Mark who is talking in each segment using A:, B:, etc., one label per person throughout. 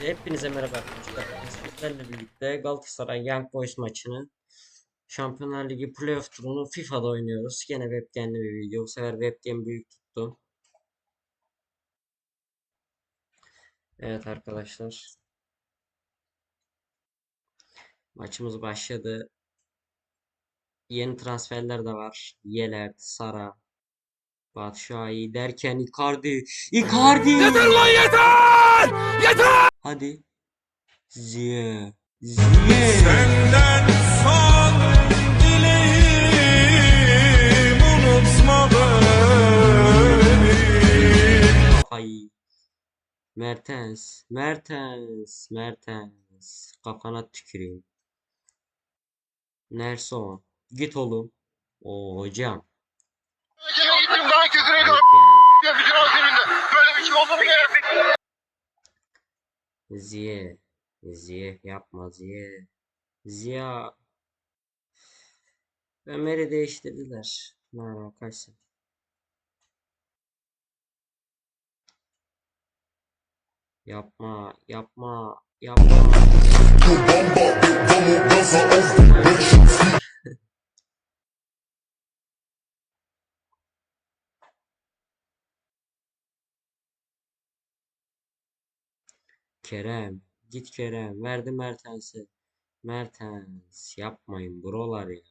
A: Hepinize merhaba arkadaşlar. Sizlerle birlikte Galatasaray Young Boys maçını Şampiyonlar Ligi Playoff turunu FIFA'da oynuyoruz. Gene webcam'li bir video. Bu sefer webcam büyük tuttum. Evet arkadaşlar. Maçımız başladı. Yeni transferler de var. Yelert, Sara, Batshuayi derken Icardi. Icardi!
B: Yeter lan yeter! Yeter!
A: Hadi. Ziye. Ziye.
B: Senden son dileğim unutma beni.
A: Kafayı. Mertens. Mertens. Mertens. Kafana tüküreyim. Nelson. Git oğlum. O hocam.
C: Kime gittim daha kötüne
A: Ayıp
C: kadar
A: yani.
C: ya bütün aziminde. Böyle bir şey olsa bile gerek.
A: Ziye. Ziye yapma Ziye. Ziya. Ömer'i değiştirdiler. Ne alakası? Yapma, yapma, yapma. Kerem, git Kerem. Verdi Mertens'e. Mertens, yapmayın brolar ya.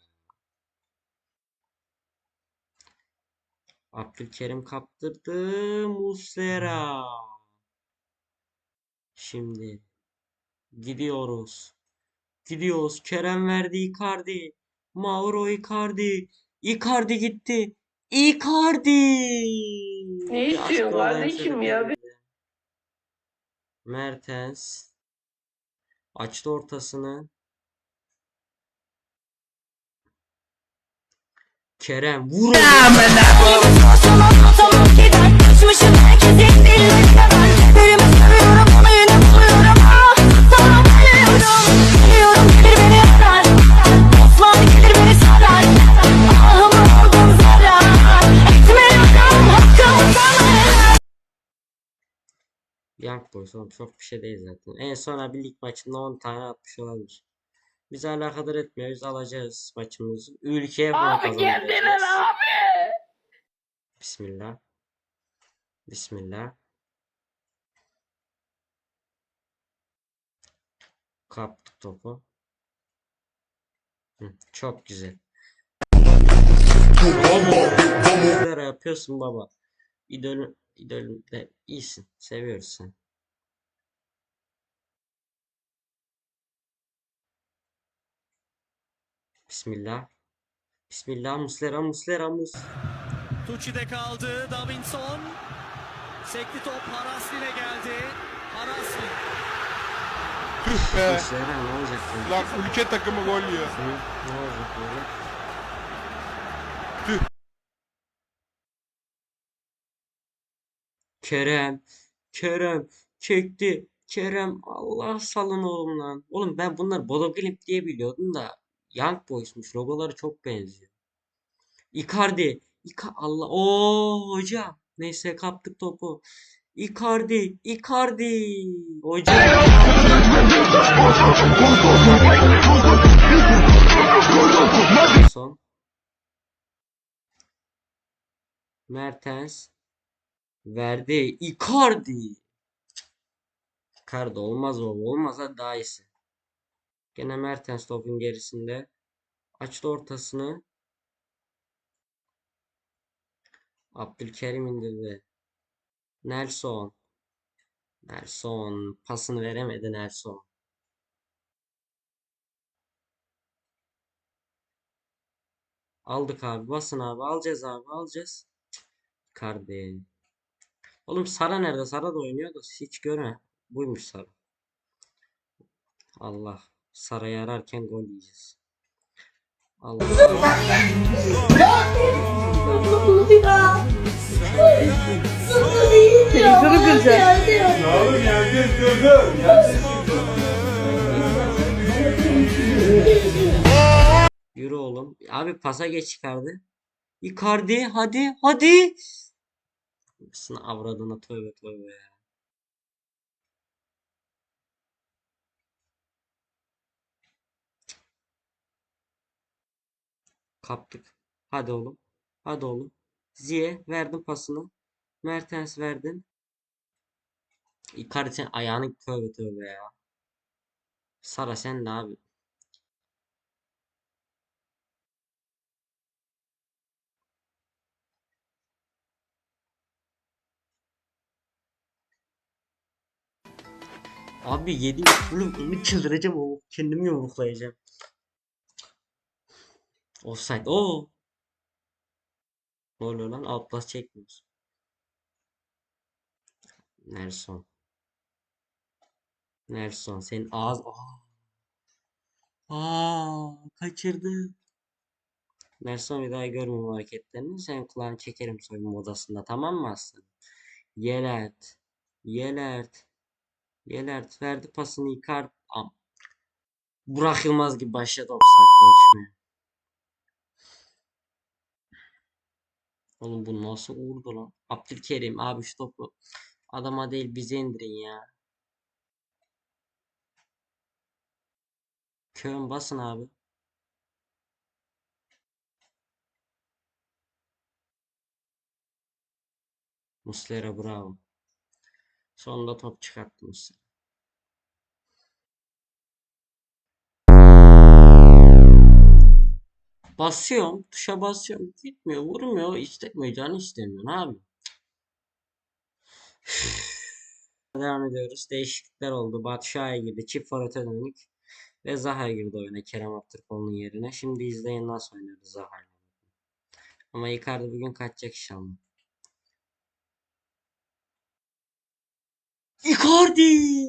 A: Abdülkerim kaptırdı. Muslera. Şimdi gidiyoruz. Gidiyoruz. Kerem verdi Icardi. Mauro Icardi. Icardi gitti. Icardi.
D: Ne istiyorsun kardeşim ya?
A: Mertens açtı ortasını. Kerem vur. Young Boys oğlum çok bir şey değil zaten. En sona bir lig maçında 10 tane atmış olabilir. Bizi alakadar etmiyor. Biz alacağız maçımızı. Ülkeye
D: geldiler
A: kazandıracağız.
D: abi.
A: Bismillah. Bismillah. Kaptık topu. Hı, çok güzel. Neler yapıyorsun baba? İdolüm, idolüm de iyisin. Seviyoruz seni. Bismillah. Bismillah. Muslera, Muslera, Mus.
E: Tucci'de kaldı. Davinson. Sekti top Harasli'ne geldi. Harasli.
F: Tüh be.
A: Muslera ne olacak böyle?
F: Lan ülke takımı gol yiyor.
A: Ne olacak böyle?
F: Tüh.
A: Kerem. Kerem. Çekti. Kerem. Allah salın oğlum lan. Oğlum ben bunlar Bodo Glimt diye biliyordum da. Young Boys'muş. Logoları çok benziyor. Icardi. Ika Allah. Oo hocam. Neyse kaptık topu. Icardi. Icardi. Hocam. Son. Mertens. Verdi. Icardi. Icardi olmaz o. Olmazsa daha iyisi. Gene Mertens topun gerisinde. Açtı ortasını. Abdülkerim indirdi. Nelson. Nelson. Pasını veremedi Nelson. Aldık abi. Basın abi. Alacağız abi. Alacağız. Icardi. Oğlum Sara nerede? Sara da oynuyor da hiç görme. Buymuş Sara. Allah. Sara'yı ararken gol yiyeceğiz. Allah.
D: Televizyonu kıracak.
A: Yürü oğlum. Abi pasa geç çıkardı. Icardi hadi hadi. Sını avradına tövbe tövbe ya. Kaptık. Hadi oğlum. Hadi oğlum. Ziye verdin pasını. Mertens verdin. Icardi sen ayağını tövbe tövbe ya. Sara sen ne abi? Abi yedi oğlum onu çıldıracağım o kendimi yumruklayacağım. Offside. Oo. Ne oluyor lan? Outlast çekmiyoruz. Nelson. Nelson senin ağız Aa. Aa, kaçırdı. Nelson bir daha görmeyeyim o hareketlerini. Sen kulağını çekerim soyunma odasında tamam mı aslanım? Yelert. Yelert. Yelert verdi pasını yıkar. Am. Burak Yılmaz gibi başladı offside'le uçmaya. Oğlum bu nasıl vurdu lan? Abdülkerim abi şu topu adama değil bize indirin ya. Köyün basın abi. Muslera bravo. Sonunda top çıkarttı Muslera. Basıyorum. Tuşa basıyorum. Gitmiyor. Vurmuyor. istemiyor. Canı istemiyor. Abi? Devam ediyoruz. Değişiklikler oldu. Batshuayi girdi. Çift forvete döndük. Ve Zaha girdi oyuna Kerem Aktürkoğlu'nun yerine. Şimdi izleyin nasıl oynuyordu Zaha. Ama Icardi bugün kaçacak inşallah. Icardi!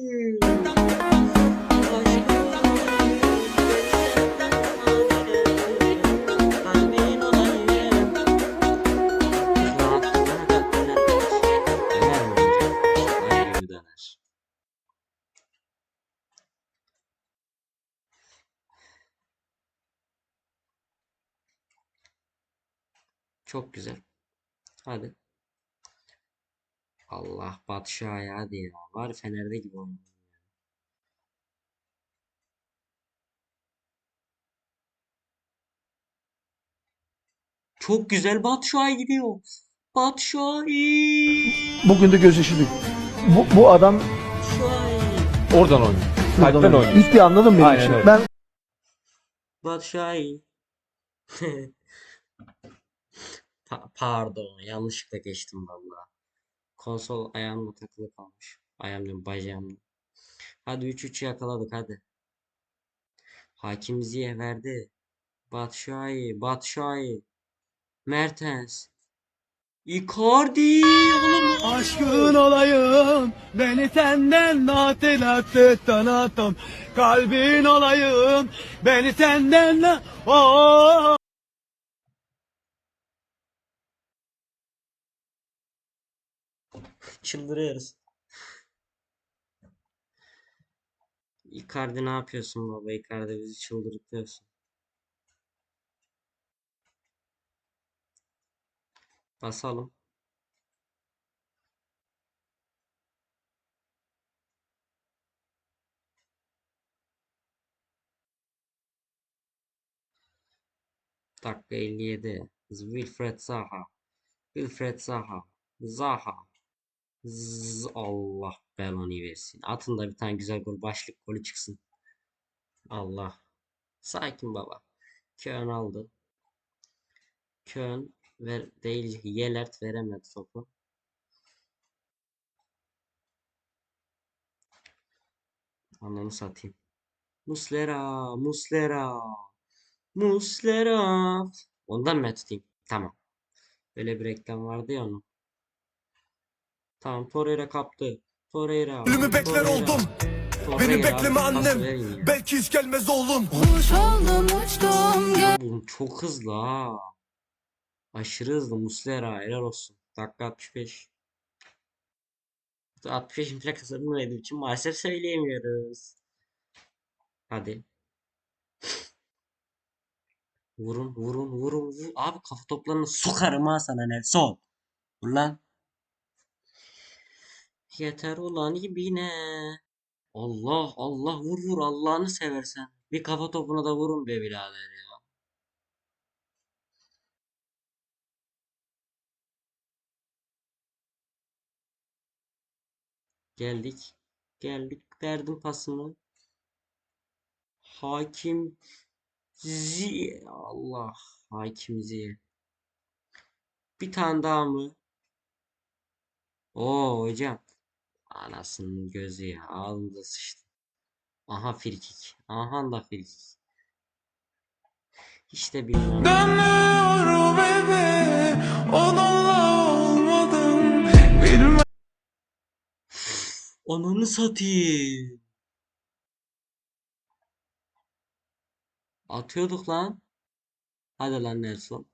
A: Çok güzel. Hadi. Allah Batşah ya hadi ya. Var Fener'de gibi oynuyor. Çok güzel Batshuayi gidiyor. Batshuayi.
G: Bugün de gözyaşı değil. Bu, bu adam.
H: Oradan oynuyor. Kalpten oynuyor.
G: Gitti anladın mı benim
H: Aynen
G: için?
H: öyle.
G: Ben
A: Batshuayi. Pa- pardon yanlışlıkla geçtim vallahi. Konsol ayağımla takılı kalmış. Ayağım diyorum bacağımla. Hadi 3-3 yakaladık hadi. Hakim Ziyeh verdi. Batshuayi, Batshuayi. Mertens. Icardi oğlum.
B: Aşkın olayım beni senden natilattı tanatam kalbin olayım beni senden na- oh.
A: Çıldırıyoruz. Icardi ne yapıyorsun baba? Icardi bizi çıldırtıyorsun. Basalım. Dakika 57. Wilfred Zaha. Wilfred Zaha. Zaha. Z Allah belanı versin. Atın da bir tane güzel gol. Başlık golü çıksın. Allah. Sakin baba. Kön aldı. Kön ver değil. Yelert veremedi topu. Ananı satayım. Muslera. Muslera. Muslera. Ondan mı tutayım? Tamam. Böyle bir reklam vardı ya onun. Tamam Torreira kaptı. Torreira.
B: Ölümü bekler
A: Torreira.
B: oldum.
A: Torreira.
B: Beni bekleme annem. Belki hiç gelmez oğlum.
A: Oğlum çok hızlı ha. Aşırı hızlı Muslera helal olsun. Dakika 65. 65'in plakası bilmediğim için maalesef söyleyemiyoruz. Hadi. Vurun vurun vurun vur. Abi kafa toplarını sokarım ha sana Nelson. Vur lan. Yeter ulan ibine. Allah Allah vur vur Allah'ını seversen. Bir kafa topuna da vurun be birader ya. Geldik. Geldik. Verdim pasını. Hakim Ziye. Allah. Hakim Ziye. Bir tane daha mı? Oo hocam. Anasının gözü ya. Ağzımıza sıçtı. Aha frikik. Aha da frikik. Hiç de bilmem.
B: Dönüyorum eve onunla olmadım Bilmem
A: Ananı satayım. Atıyorduk lan. Hadi lan Nelson.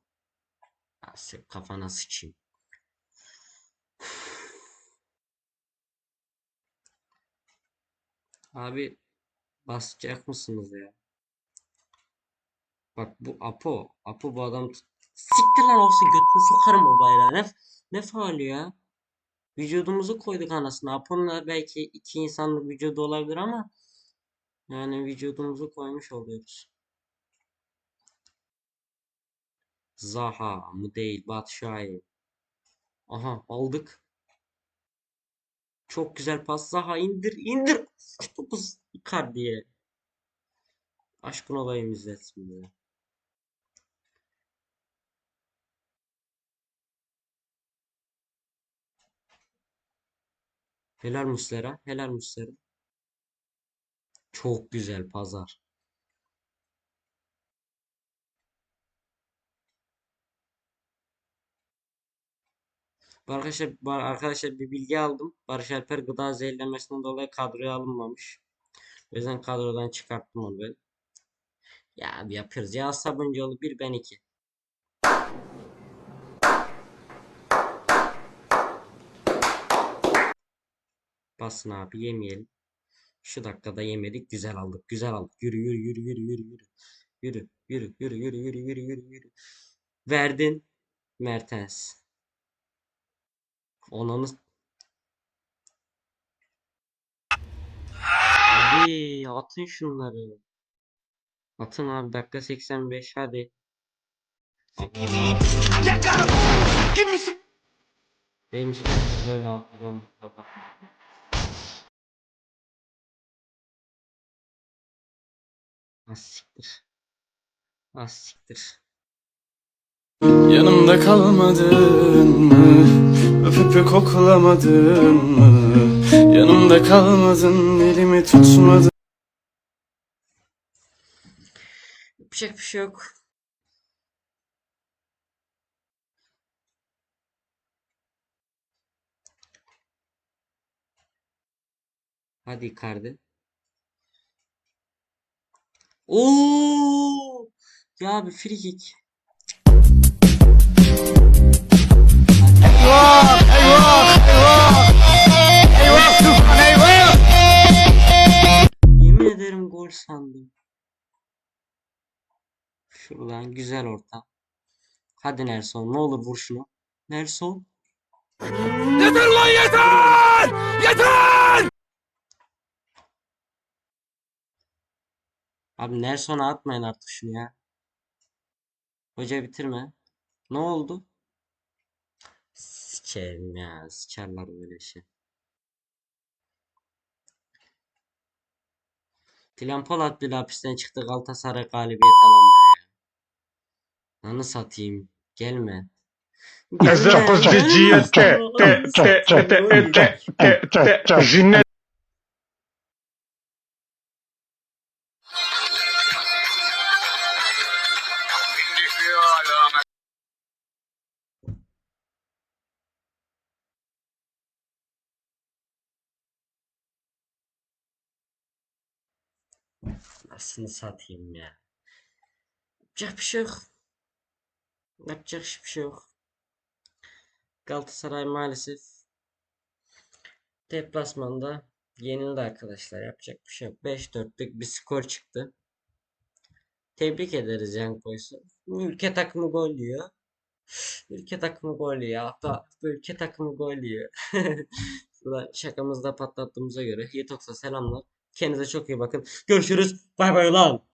A: Asya kafana sıçayım. Abi basacak mısınız ya? Bak bu Apo. Apo bu adam Siktir lan olsun götünü sokarım o bayrağı. Ne, ne faali ya? Vücudumuzu koyduk anasını. Apo'nun belki iki insanlık vücudu olabilir ama yani vücudumuzu koymuş oluyoruz. Zaha mı değil Batshuayi. Aha aldık. Çok güzel pas. Zaha indir indir. Topu Icardi'ye. Aşkın olayım izletsin bize. Helal Muslera. Helal Muslera. Çok güzel pazar. Arkadaşlar, arkadaşlar bir bilgi aldım. Barış Alper gıda zehirlenmesinden dolayı kadroya alınmamış. O yüzden kadrodan çıkarttım onu ben. Ya yapıyoruz. Ya Sabuncuoğlu bir ben iki. Basın abi yemeyelim. Şu dakikada yemedik. Güzel aldık. Güzel aldık. Yürü yürü yürü yürü yürü. Yürü yürü yürü yürü yürü yürü yürü yürü. Verdin. Mertens. Onanı Abi atın şunları. Atın abi dakika 85 hadi. Benim için böyle atıyorum baba. Az siktir. Az siktir.
B: Yanımda kalmadın mı? Öpüp koklamadın mı? Yanımda kalmadın elimi tutmadın
A: Yapacak bir şey yok. Hadi Icardi. Oo! Ya bir free kick. Yemin ederim gol sandım. Şuradan güzel orta. Hadi Nelson ne olur vur şunu. Nelson.
B: Yeter lan yeter! Yeter!
A: Abi Nelson'a atmayın artık şunu ya. Hoca bitirme. Ne oldu? Sikerim ya. Sikerler böyle şey. Dilan Polat bile hapisten çıktı. Galatasaray galibiyet alamıyor ya. Anı satayım. Gelme. Gelme. Nasıl satayım ya. Yapacak bir şey yok. Yapacak hiçbir şey yok. Galatasaray maalesef deplasmanda yenildi arkadaşlar. Yapacak bir şey yok. 5-4'lük bir skor çıktı. Tebrik ederiz Young Boys'u. Ülke takımı gol yiyor. Ülke takımı gol yiyor. Hatta ülke takımı gol yiyor. Şakamızda patlattığımıza göre Yetoksa selamlar. Kendinize çok iyi bakın. Görüşürüz. Bay bay lan.